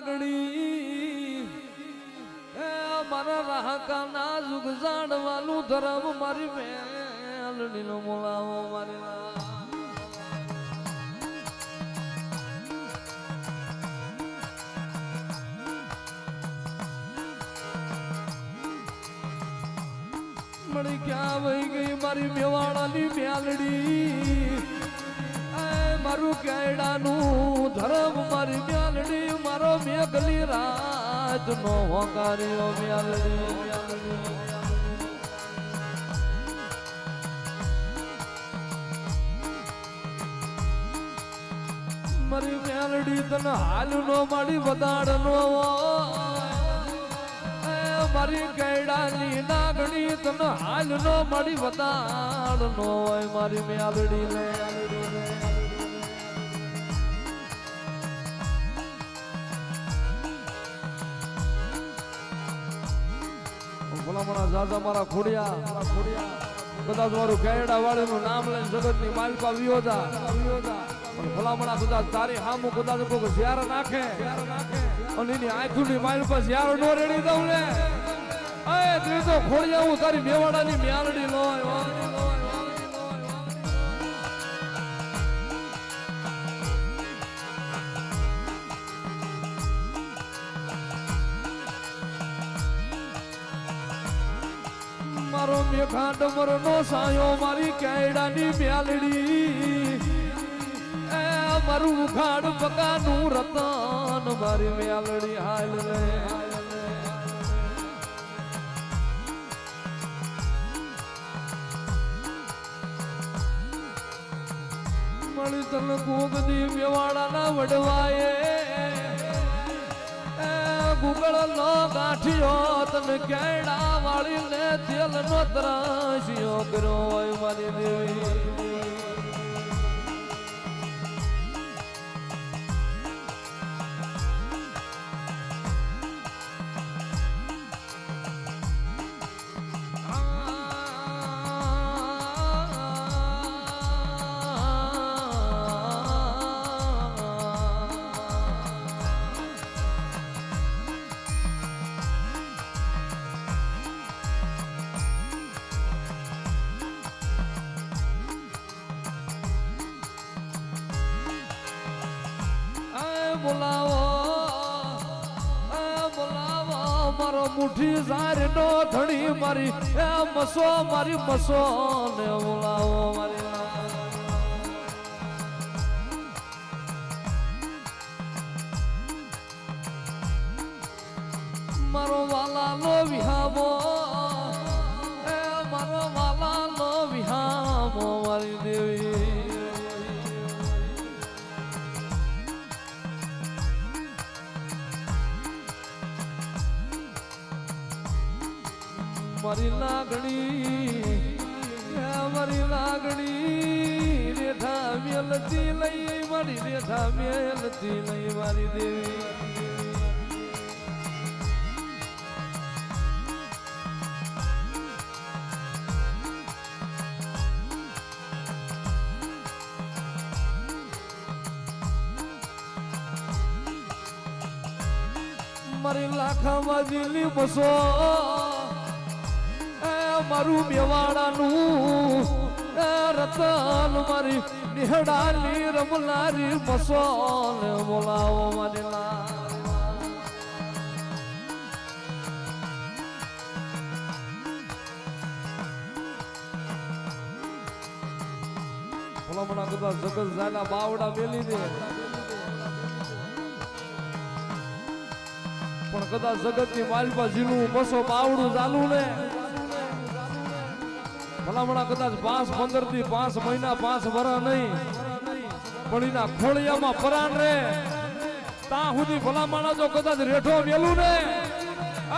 લાગણી. મારા રાહકા નાજુક જાણવાનું ધર્મ મારી મેલડી નો મોલાવો મારી ના મળી ક્યાં વહી ગઈ મારી મેવાડાની મેલડી. મારું કેડાનું ધર્મ મારી મ્યાલડી, મારો મેઘલી રાત નો હોકાર્યો મ્યાલડી. મ્યાલડી મારી મેલડી તને હાલ નો મારી વદાડ નો મારી કૈડાની નાગણી તને હાલ નો મારી વદાડ નો મારી મેલડી ને ભલામણા જાજા, મારા ખોડિયા ખોડિયા. કદાચ મારું કેરડા નામ લઈને જગતની માલપા વિયોજા પણ ભલામણા કદાચ તારી હામુ કદાચ કોઈ ઝિયાર નાખે. અને એની આંખુની માલપા ઝિયાર નો રેડી દઉં ને. એ તું તો ખોડિયા હું તારી મેવાડાની મ્યાલડી લોય. મારો મેઘા ડમર નો સાયો, મારી કેડાની મ્યાલડી એ મારું ખાડ પકાનું રતન, મારી મ્યાલડી હાલ રે. મળી તન કુગદી મેવાડાના વડવાએ એ ગુગળ નો ગાંઠિયો તને કેડા વાળી ને તેલ નો ત્રાસિયો હોય મારી દેવી. બોલાવો બોલાવો, મારો મુઠી ઝાર નો ધણી મારી, એ મસો મારી મસો ને બોલાવો મારી મારો વાલા નો વિહામો મારી લાગણી મારી લાગણી રેઠા મેલતી લઈ મારી રેઠા મેલતી લઈ મારી દેવી. મારી લાખામાં જીલી બસો મારું મેવાડાનું. રતન મારી નિહડાલી રમલારી બસો ને બોલાવો મારી ભલામણા કદાચ જગત જાયલા બાવડા મેલી દે પણ કદાચ જગતની માલપા જીનું બસો બાવડું ચાલુ ને ભલામણા કદાચ પાંચ પંદરથી પાંચ મહિના, પાંચ વરા નહીં. પણ એના ખોળિયામાં પરાણ રે ત્યાં સુધી ભલામણા જો કદાચ રેઠો વેલું ને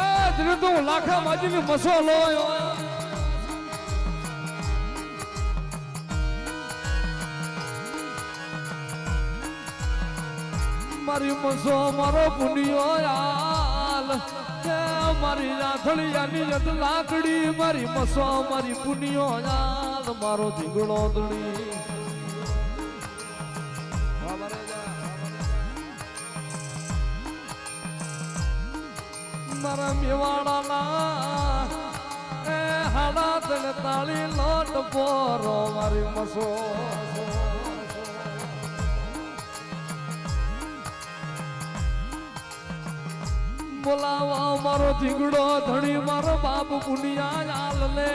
આજ રીતે લાખા માજીની મસો લોય. મારી મસો મારો પુનિયો કે મારી રાથળિયાની જત લાકડી, મારી મસો, મારી પુનિયો યાલ મારો ધીંગડો દણી મારા મેવાડાના એ હાડા તને તાળી લોટ પોરો, મારી મસો. બોલાવા મારો ધીંગડો ધણી, મારો બાપ પુનિયા ચાલ લે.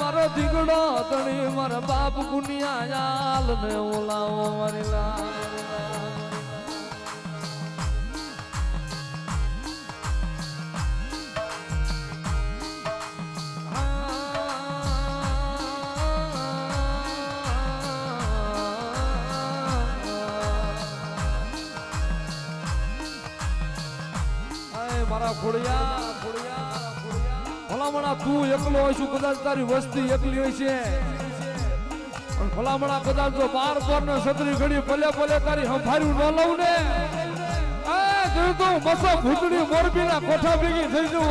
મારો ધીંગડો ધણી, મારો બાપ પુનિયા ચાલ ને બોલાવો મારી લાલ. મારા ખોડિયા ભલામણા તું એકલો હોય છું, કદાચ તારી વસ્તી એકલી હોય છે. ભલામણા કદાચ તો બાર પર ને છત્રી ઘડી ભલે ભલે તારી હંફાર્યું ન લઉં ને. એ જોયું તો મસો ભૂતડી મોરબી ના કોઠા ભેગી થઈ જવું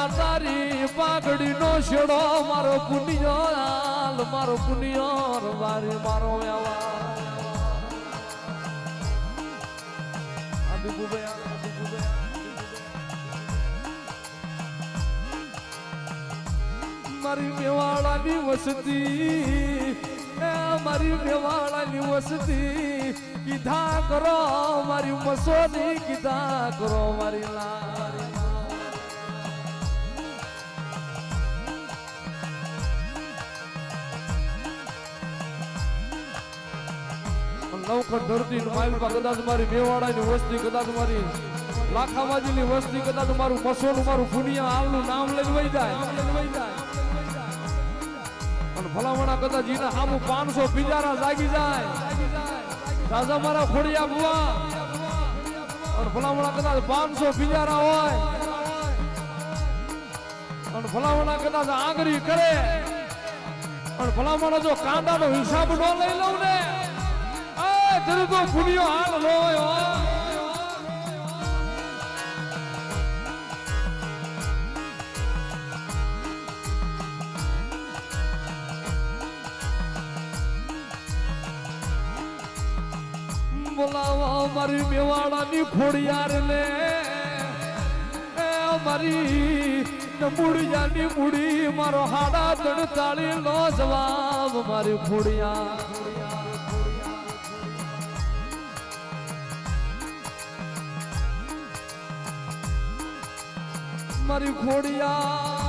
તણિયા તારી પાઘડી નો છેડો મારો પુનિયો હાલ, મારો પુનિયો મારી મારો વ્યવહાર. મારી મેવાડાની વસતી, એ મારી મેવાડાની વસતી. કીધા કરો મારી મસોની, કીધા કરો મારી લારી. નવખંડ ધરતી માઇલમાં કદાચ મારી મેવાડાની વસ્તી, કદાચ મારી લાખાબાજીની વસ્તી, કદાચ મારું મસોનું, મારું ફુનિયા હાલનું નામ લઈને વહી જાય. અને ભલામણા કદાચ એના સામુ પાંચસો બિજારા જાગી જાય. રાજા મારા ખોડિયા બુવા અને ભલામણા કદાચ પાંચસો બિજારા હોય. અને ભલામણા કદાચ આગરી કરે. અને ભલામણા જો કાંદાનો હિસાબ ન લઈ લઉં તને તો પુનિયો હાલ હો. બોલાવો મારી મેવાડાની ખોડિયાર ને મારી મૂળિયાની મૂડી મારો હાડા તડતાળી લો જવાબ મારી ખોડિયા મારી ખોડિયા